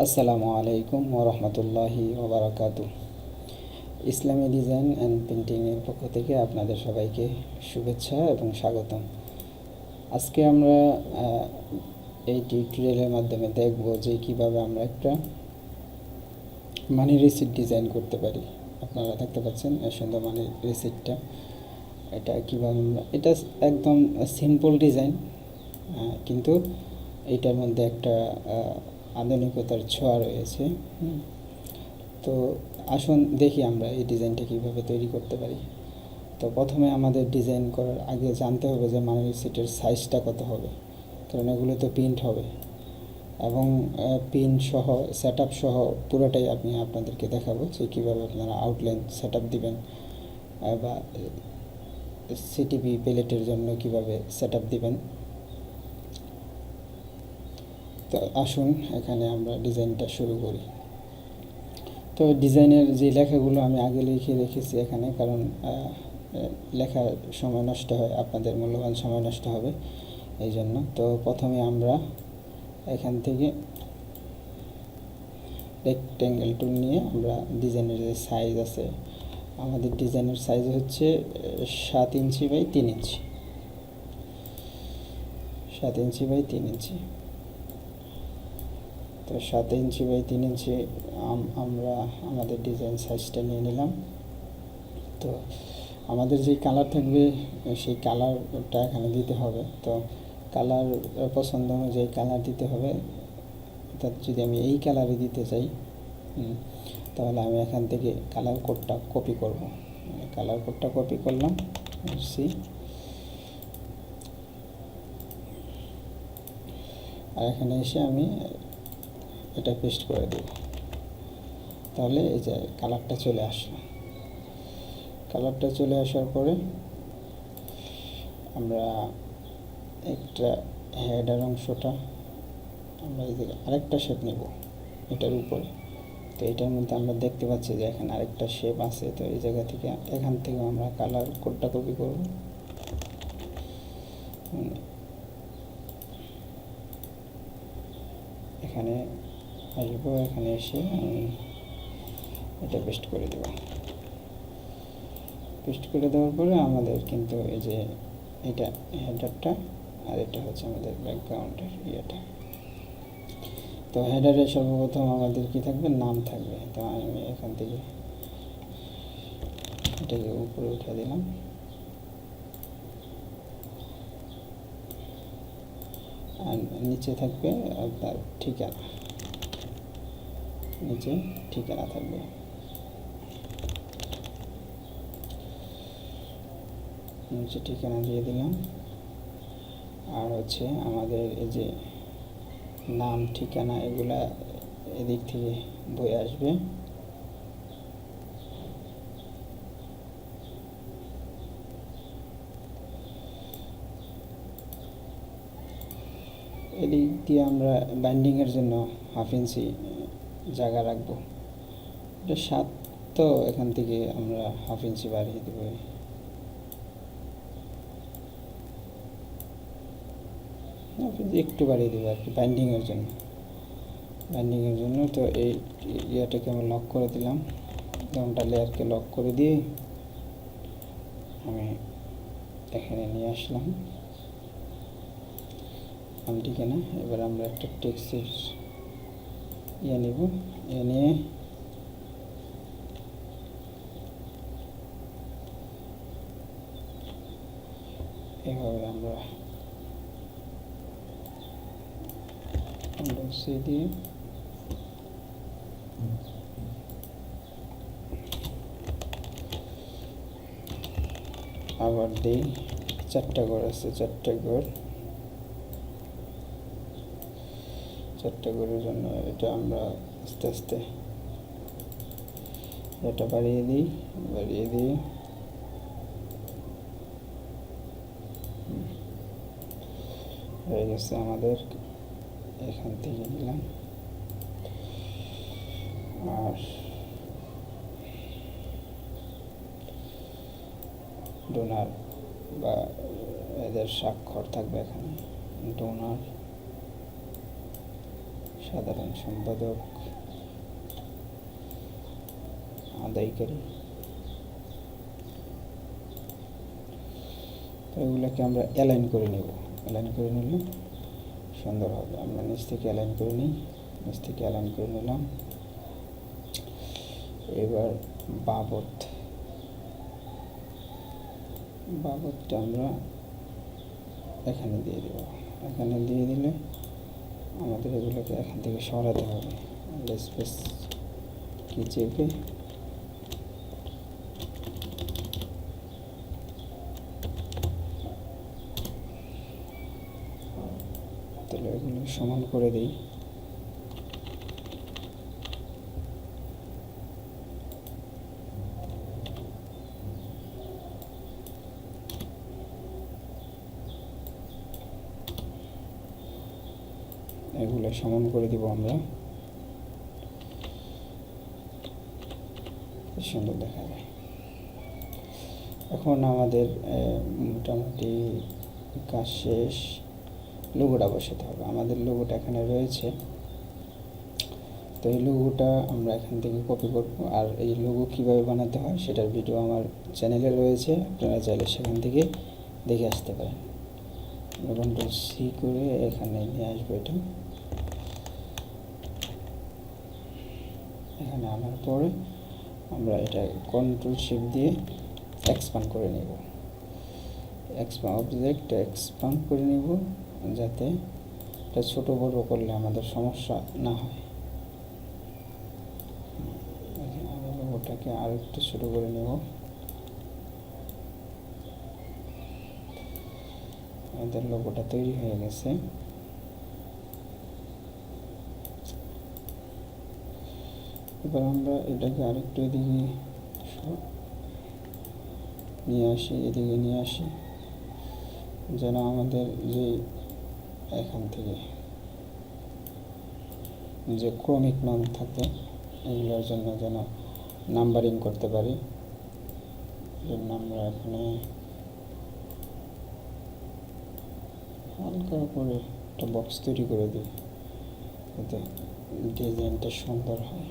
আসসালামু আলাইকুম ওরহমতুল্লাহি ওবরাকাত ইসলামী ডিজাইন অ্যান্ড পেন্টিংয়ের পক্ষ থেকে আপনাদের সবাইকে শুভেচ্ছা এবং স্বাগতম। আজকে আমরা এই টিউটোরিয়ালের মাধ্যমে দেখব যে কীভাবে আমরা একটা মানি রিসিট ডিজাইন করতে পারি। আপনারা দেখতে পাচ্ছেন সুন্দর মানি রিসিটটা এটা কীভাবে আমরা, এটা একদম সিম্পল ডিজাইন কিন্তু এটার মধ্যে একটা আধুনিকতার ছোঁয়া রয়েছে তো আসুন দেখি আমরা এই ডিজাইনটা কীভাবে তৈরি করতে পারি। তো প্রথমে আমাদের ডিজাইন করার আগে জানতে হবে যে মানি সিটের সাইজটা কত হবে, কারণ এগুলো তো প্রিন্ট হবে। এবং পিন সহ সেট সহ পুরোটাই আমি আপনাদেরকে দেখাবো যে কীভাবে আপনারা আউটলাইন সেট আপ দিবেন বা সিটিভি প্লেটের জন্য কীভাবে সেট আপ দিবেন। আসুন, এখানে আমরা ডিজাইনটা শুরু করি। তো ডিজাইনের যে লেখাগুলো আমি আগে লিখে রেখেছি এখানে, কারণ লেখার সময় নষ্ট হয়, আপনাদের মূল্যবান সময় নষ্ট হবে এই জন্য তো প্রথমে আমরা এখান থেকে রেক্টেঙ্গেল টুল নিয়ে আমরা ডিজাইনের যে সাইজ আছে, আমাদের ডিজাইনের সাইজ হচ্ছে সাত ইঞ্চি বাই তিন ইঞ্চি। সাত ইঞ্চি বাই তিন ইঞ্চি। তো সাত ইঞ্চি বাই তিন ইঞ্চি আম- আমরা আমাদের ডিজাইন সাইজটা নিয়ে নিলাম। তো আমাদের যে কালার থাকবে, সেই কালারটা এখানে দিতে হবে। তো কালার পছন্দ অনুযায়ী কালার দিতে হবে। অর্থাৎ যদি আমি এই কালারে দিতে চাই তাহলে আমি এখান থেকে কালার কোডটা কপি করব। কালার কোডটা কপি করলাম সি আর এখানে এসে আমি এটা পেস্ট করে দেব তাহলে এই যে কালারটা চলে আসলো। কালারটা চলে আসার পরে আমরা একটা হেডার অংশটা আমরা এই আরেকটা শেপ নেব এটার উপরে। তো এটার মধ্যে আমরা দেখতে পাচ্ছি যে এখানে আরেকটা শেপ আছে। তো এই জায়গা থেকে এখান থেকে আমরা কালার কোডটা কপি করব। এখানে আসব এখানে এসে আমি এটা পেস্ট করে দেব। পেস্ট করে দেওয়ার পরে আমাদের কিন্তু এই যে এটা হেডারটা আর এটা হচ্ছে আমাদের ব্যাকগ্রাউন্ডের ইয়েটা। তো হেডারে সর্বপ্রথম আমাদের কি থাকবে? নাম থাকবে। তো আমি এখান থেকে এটাকে উপরে উঠে দিলাম। আর নিচে থাকবে আপনার ঠিকানা। নিচে ঠিকানা থাকবে। নিচে ঠিকানা দিয়ে দিলাম। আর হচ্ছে আমাদের এই যে নাম, ঠিকানা, এগুলা এদিক থেকে বয়ে আসবে। এদিক দিয়ে আমরা বাইন্ডিংয়ের জন্য হাফ ইঞ্চি জায়গা রাখব। এটা সাত তো এখান থেকে আমরা হাফ ইঞ্চি বাড়িয়ে দেবো। একটু বাড়িয়ে দেবো আর কি বাইন্ডিংয়ের জন্য। বাইন্ডিংয়ের জন্য তো এই ইয়েটাকে আমি লক করে দিলাম। দমটা লেয়ারকে লক করে দিয়ে আমি এখানে নিয়ে আসলাম। নাম ঠিকানা এবার আমরা একটা টেক্সটের ইয়ে নিব ইয়ে নিয়ে এভাবে আমরা সি দিয়ে আবার দিই চারটা ঘর আছে চারটা ঘর চারটা গরুর জন্য এটা আমরা আস্তে আস্তে এটা বাড়িয়ে দিই বাড়িয়ে দিই। হয়ে গেছে আমাদের, এখান থেকে নিলাম। আর ডোনার বা এদের স্বাক্ষর থাকবে এখানে, ডোনার। সাধারণ সম্পাদক, আদায়কারী। তো এগুলোকে আমরা অ্যালাইন করে নেব। অ্যালাইন করে নিলে সুন্দর হবে। আমরা নিচ থেকে অ্যালাইন করে নিই। নিচ থেকে অ্যালাইন করে নিলাম। এবার বাবদ। বাবদটা আমরা এখানে দিয়ে দেব। এখানে দিয়ে দিলে আমাদের এগুলোকে এখান থেকে সরাতে হবে। স্পেস কি চেপে? তাহলে এগুলো সমান করে দিই। এগুলো সমান করে দিব আমরা। সুন্দর দেখা যায়। এখন আমাদের মোটামুটি কাজ শেষ। লোগোটা বসাতে হবে। আমাদের লোগোটা এখানে রয়েছে। তো এই লোগোটা আমরা এখান থেকে কপি করব। আর এই লোগো কীভাবে বানাতে হয় সেটার ভিডিও আমার চ্যানেলে রয়েছে। আপনারা চাইলে সেখান থেকে দেখে আসতে পারেন। কন্ট্রোল সি করে এখানে নিয়ে আসব এটা। এখানে আনার পরে আমরা এটা কন্ট্রোল শিপ দিয়ে এক্সপান্ড করে নেব। এক্সপান্ড অবজেক্ট এক্সপান্ড করে নেব যাতে এটা ছোট বড় করলে আমাদের সমস্যা না হয়। ওটাকে আর একটু ছোট করে নেব। আমাদের লোগোটা তৈরি হয়ে গেছে। এবার আমরা এটাকে আরেকটু এদিকে নিয়ে আসি, এদিকে নিয়ে আসি। যেন আমাদের যে এখান থেকে যে ক্রমিক নাম থাকে, এগুলোর জন্য যেন নাম্বারিং করতে পারি। জন্য আমরা এখানে হালকা করে একটা বক্স তৈরি করে দিই, যাতে ডিজাইনটা সুন্দর হয়।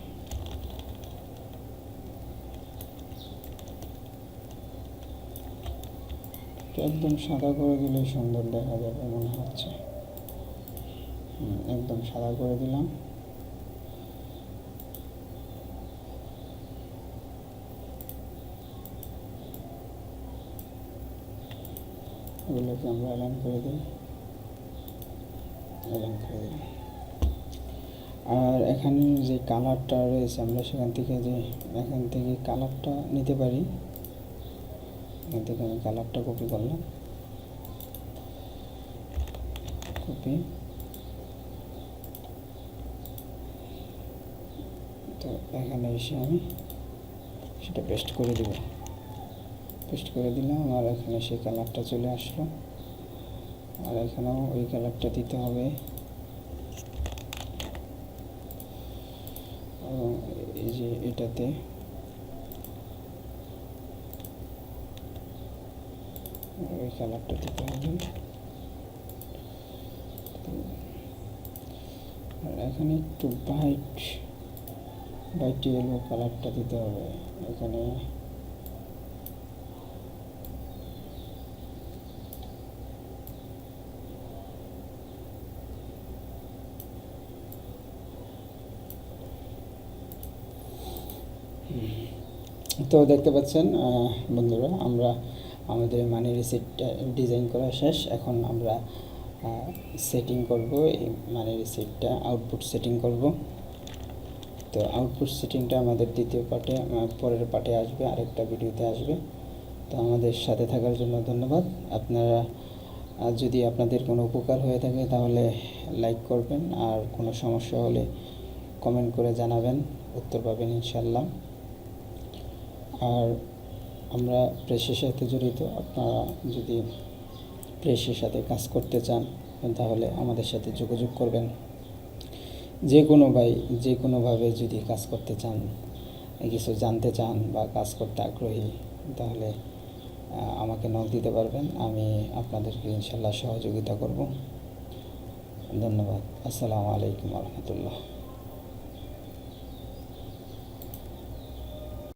একদম সাদা করে দিলে সুন্দর দেখা যাবে মনে হচ্ছে। একদম সাদা করে দিলাম। এগুলোকে আমরা অ্যালাইন করে দিই। অ্যালাইন করে দিই আর এখানে যে কালারটা রয়েছে, আমরা সেখান থেকে যে, এখান থেকে কালারটা নিতে পারি। থেকে আমি কালারটা কপি করলাম? কপি তো এখানে এসে আমি সেটা পেস্ট করে দিব। পেস্ট করে দিলাম, আর এখানে সেই কালারটা চলে আসলো। আর এখানেও ওই কালারটা দিতে হবে। এই যে এটাতে ওই কালারটা দিতে এখানে একটু বাইট বাইট ইয়েলো কালারটা দিতে হবে। এখানে তো দেখতে পাচ্ছেন বন্ধুরা, আমরা আমাদের মানি রিসিপ্টটা ডিজাইন করা শেষ। এখন আমরা সেটিং করব, এই মানি রিসিপ্টটা আউটপুট সেটিং করব। তো আউটপুট সেটিংটা আমাদের দ্বিতীয় পার্টে পরের পার্টে আসবে, আরেকটা ভিডিওতে আসবে। তো আমাদের সাথে থাকার জন্য ধন্যবাদ। আপনারা যদি আপনাদের কোনো উপকার হয়ে থাকে তাহলে লাইক করবেন, আর কোনো সমস্যা হলে কমেন্ট করে জানাবেন। উত্তর পাবেন ইনশাল্লাহ আর আমরা প্রেসের সাথে জড়িত, আপনারা যদি প্রেসের সাথে কাজ করতে চান তাহলে আমাদের সাথে যোগাযোগ করবেন। যে কোনো ভাই যে কোনোভাবে যদি কাজ করতে চান, কিছু জানতে চান বা কাজ করতে আগ্রহী, তাহলে আমাকে নক দিতে পারবেন, আমি আপনাদেরকে ইনশাল্লাহ সহযোগিতা করব। ধন্যবাদ। আসসালামু আলাইকুম রহমতুল্লাহ।